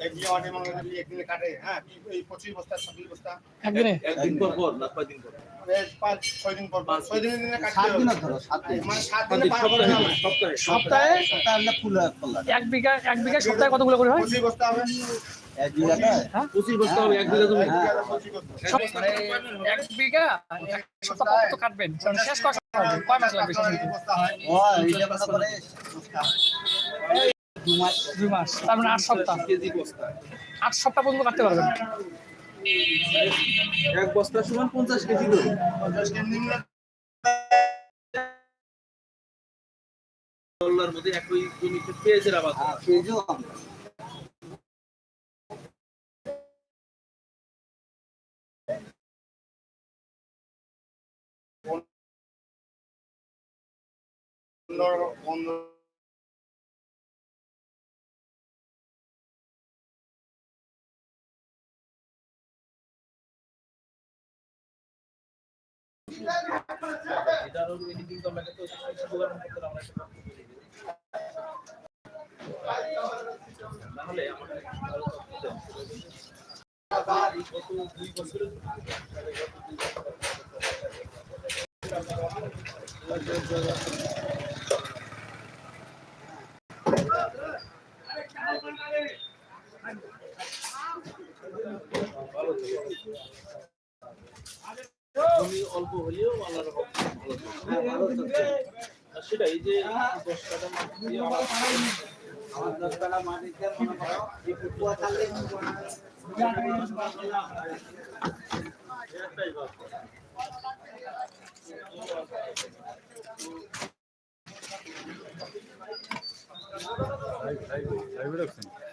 একদিনে অর্ডার মনে করেন একদিনে কাটে হ্যাঁ এই পঁচিশ বস্তা ছাব্বিশ বস্তা। একদিনে? একদিন পর পর না কয়দিন পর? এই পাঁচ ছয় দিন পর পাঁচ ছয় দিনের দিনে। কাটতে সাত দিন হবে ধরো সাত দিন। মানে সাত দিনে পাঁচ বস্তা সপ্তাহে হবে। সপ্তাহে। সপ্তাহে তাহলে ফুল পাল্লা এক বিঘা এক বিঘা সপ্তাহে কতগুলো করে হয়? বস্তা হবে। এক বস্তা হবে এক বিঘা জমি। পঁচিশ বস্তা। সব এক বিঘা এক সপ্তাহ পর কাটবেন। শেষ। কয় মাস লাগবে দু মাস তার মানে আট সপ্তাহ। কেজি বস্তা। আট সপ্তাহ পর্যন্ত কাটতে পারবেন। এক বস্তা সমান পঞ্চাশ কেজি পঞ্চাশ কেজি নিলে করলার মধ্যে একই জমিতে পেঁয়াজের আবাদ হ্যাঁ। পেঁয়াজও আমরা তাহলে আমাদের। গত দুই বছরে তো। জমি অল্প হলেও আল্লাহর রহমতে ভালো চলছে। আর সেটা এই যে দশ কাটা মাটি আমার দশ কাটা মাটিতে মনে করো এই পুকুয়া থাকলে একটাই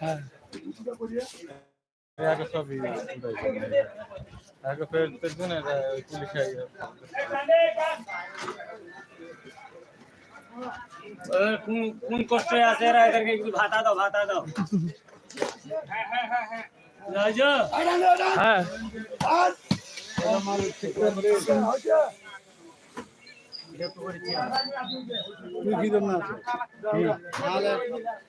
হ্যাঁ। আগে সবই উঠাইছে আগে ফের দেখবেন পুলিশ কোন কষ্টে আছে এরা এদেরকে একটু ভাতা দাও ভাতা দাও রাজা হ্যাঁ দিনাজপুরের সবচেয়ে বড় কললা বাজার বড় গাছে খামাকে শেখ খামে কয়েকদিন সবচেয়ে বড় কললা বাজার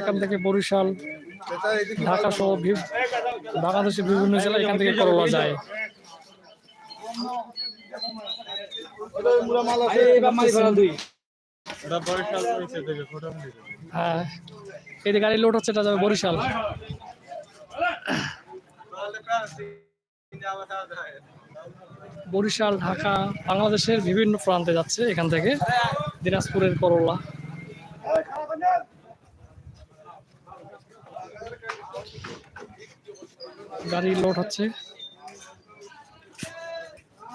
এখান থেকে বরিশাল ঢাকা সহ বাংলাদেশের বিভিন্ন জেলায় এখান থেকে করলা যায়। হ্যাঁ এই গাড়ি লোড হচ্ছে এটা যাবে বরিশাল। বরিশাল ঢাকা বাংলাদেশের বিভিন্ন প্রান্তে যাচ্ছে এখান থেকে দিনাজপুরের করলা। গাড়ি লোড হচ্ছে।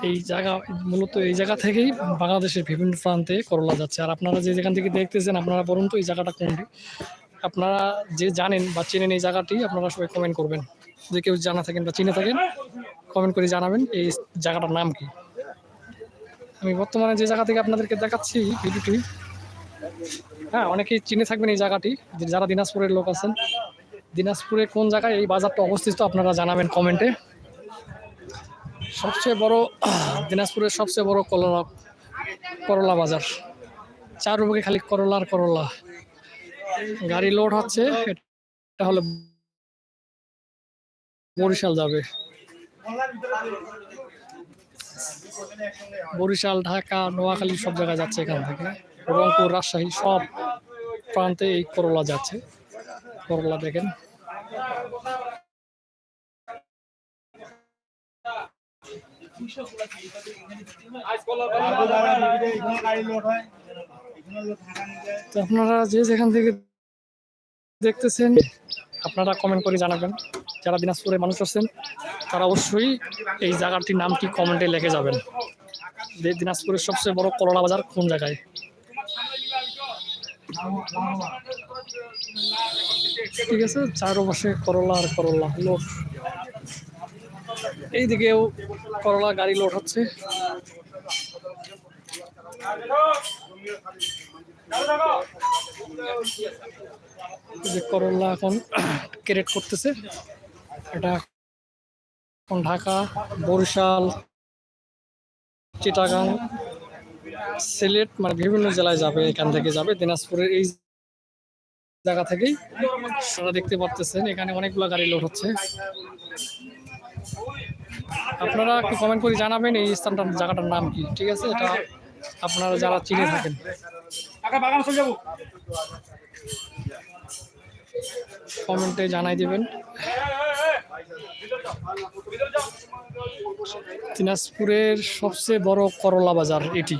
এই জায়গা, মূলত এই জায়গা থেকেই বাংলাদেশের বিভিন্ন প্রান্তে করলা যাচ্ছে। আর আপনারা যে যেখান থেকে দেখতেছেন, আপনারা বলুন তো এই জায়গাটা কোনটি? আপনারা যে জানেন বা চেনেন এই জায়গাটি, আপনারা সবাই কমেন্ট করবেন। যে কেউ জানা থাকেন বা চিনে থাকেন কমেন্ট করে জানাবেন এই জায়গাটার নাম কি। আমি বর্তমানে যে জায়গা থেকে আপনাদেরকে দেখাচ্ছি ভিডিওটি হ্যাঁ অনেকেই চিনে থাকবেন এই জায়গাটি। যারা দিনাজপুরের লোক আছেন দিনাজপুরে কোন জায়গায় এই বাজারটা অবস্থিত আপনারা জানাবেন কমেন্টে। সবচেয়ে বড়, দিনাজপুরের সবচেয়ে বড় করলা করলা বাজার। চার রুপে খালি করলা আর করলা। গাড়ি লোড হচ্ছে, এটা হলো বরিশাল যাবে। বরিশাল, ঢাকা, নোয়াখালী সব জায়গায় যাচ্ছে এখান থেকে। রংপুর, রাজশাহী সব প্রান্তে এই করলা যাচ্ছে। করলা দেখেন। আপনারা যে যেখান থেকে দেখতেছেন, আপনারা কমেন্ট করে জানাবেন। যারা দিনাজপুরের মানুষ আছেন, তারা অবশ্যই এই জায়গাটির নামটি কমেন্টে লিখে যাবেন। যে দিনাজপুরের সবচেয়ে বড় করলা বাজার কোন জায়গায়? ঠিক আছে, চারপাশে করলা আর করলা লোড। এইদিকেও করলা গাড়ি লোড হচ্ছে। যে করলা এখন ক্যারেট করতেছে। এটা এখন ঢাকা, বরিশাল, চিটাগাং, সিলেট মানে বিভিন্ন জেলায় যাবে, এখান থেকে যাবে। দিনাজপুরের এই জায়গা থেকেই আপনারা দেখতে পাচ্ছেন এখানে অনেকগুলো গাড়ি লোড হচ্ছে। আপনারা একটু কমেন্ট করে জানাবেন এই স্থানটার জায়গাটার নাম কি ঠিক আছে? এটা আপনারা যারা চিনে থাকেন। কমেন্টে জানাই দিবেন। দিনাজপুরের সবচেয়ে বড় করলা বাজার এটি।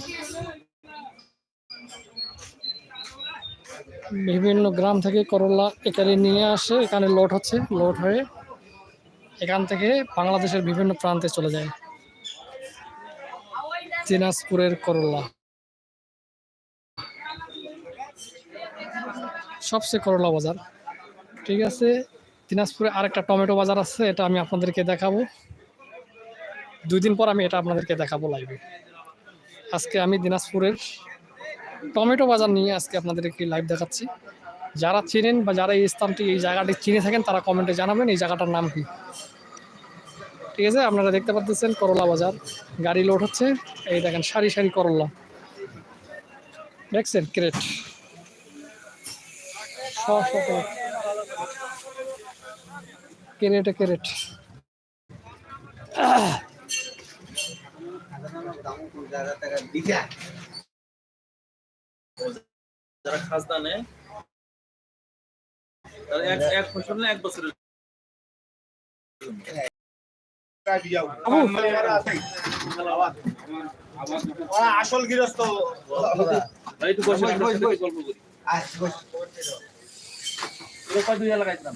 বিভিন্ন গ্রাম থেকে করলা এখানে নিয়ে আসে, এখানে লোড হচ্ছে লোড হয়ে এখান থেকে বাংলাদেশের বিভিন্ন প্রান্তে চলে যায়। দিনাজপুরের করলা। সবচেয়ে করলা বাজার। ঠিক আছে, দিনাজপুরে আরেকটা টমেটো বাজার আছে, এটা আমি আপনাদেরকে দেখাবো। দুই দিন পর আমি এটা আপনাদেরকে দেখাবো লাইভে আজকে আমি দিনাজপুরের টমেটো বাজার নিয়ে আজকে আপনাদেরকে লাইভ দেখাচ্ছি। যারা চেনেন বা যারা এই স্থানটি, এই জায়গাটি চিনে থাকেন, তারা কমেন্টে জানাবেন এই জায়গাটার নাম কি। ঠিক আছে, আপনারা দেখতে পাচ্ছেন করলা বাজার। গাড়ি লোড হচ্ছে। এই দেখেন, সারি সারি করলা। দেখছেন ক্রেট ক্রেট ক্যারেট যারা খাজনা নেয় তারা এক এক ফসল না এক বছরের আসল গৃহস্থ। লাগাইছিলাম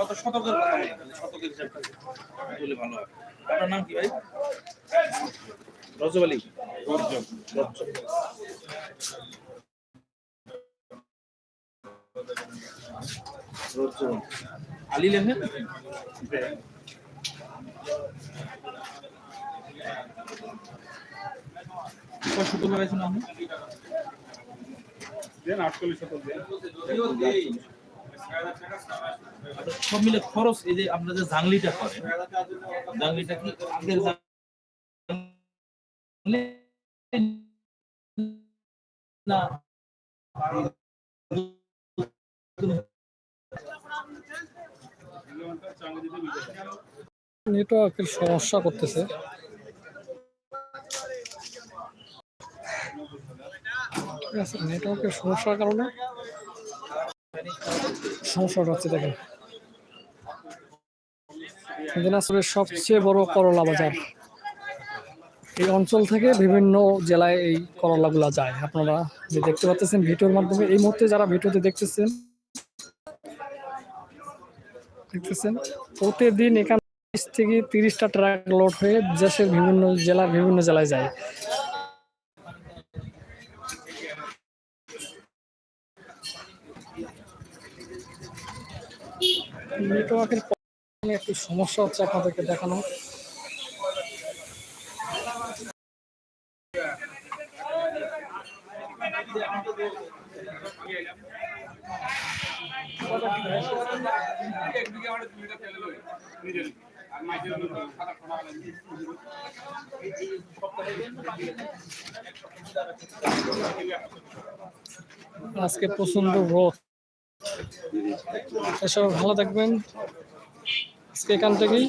কত শতকের কথা তাহলে, শতকের হিসাবটা বলে ভালো হয়। আপনার নাম কি ভাই? রজব আলী। রজব রজব। রজব। আলী লেখেন? কয় শতক লাগাইছেন আপনি আচ্ছা, সব মিলে খরচ এই যে আপনারা যে জাংলিটা করেন জাংলিটা কি আগের নেটওয়ার্কের সমস্যা করতেছে। ঠিক আছে, নেটওয়ার্কের সমস্যার কারণে সমস্যাটা হচ্ছে দেখেন। দিনাজপুরের সবচেয়ে বড় করলা বাজার। এই অঞ্চল থেকে বিভিন্ন জেলায় এই করলাগুলা যায়। আপনারা যে দেখতে পাচ্ছেন ভিডিওর মাধ্যমে, এই মুহূর্তে যারা ভিডিওতে দেখতেছেন দেখতেছেন, প্রতিদিন এখান থেকে তিরিশটা ট্রাক লোড হয়ে দেশের বিভিন্ন জেলার বিভিন্ন জেলায় যায়। নেটওয়ার্কের একটু সমস্যা হচ্ছে আপনাদেরকে দেখানো। আজকে প্রচণ্ড রোদ। এসব ভালো থাকবেন। আজকে এখান থেকেই।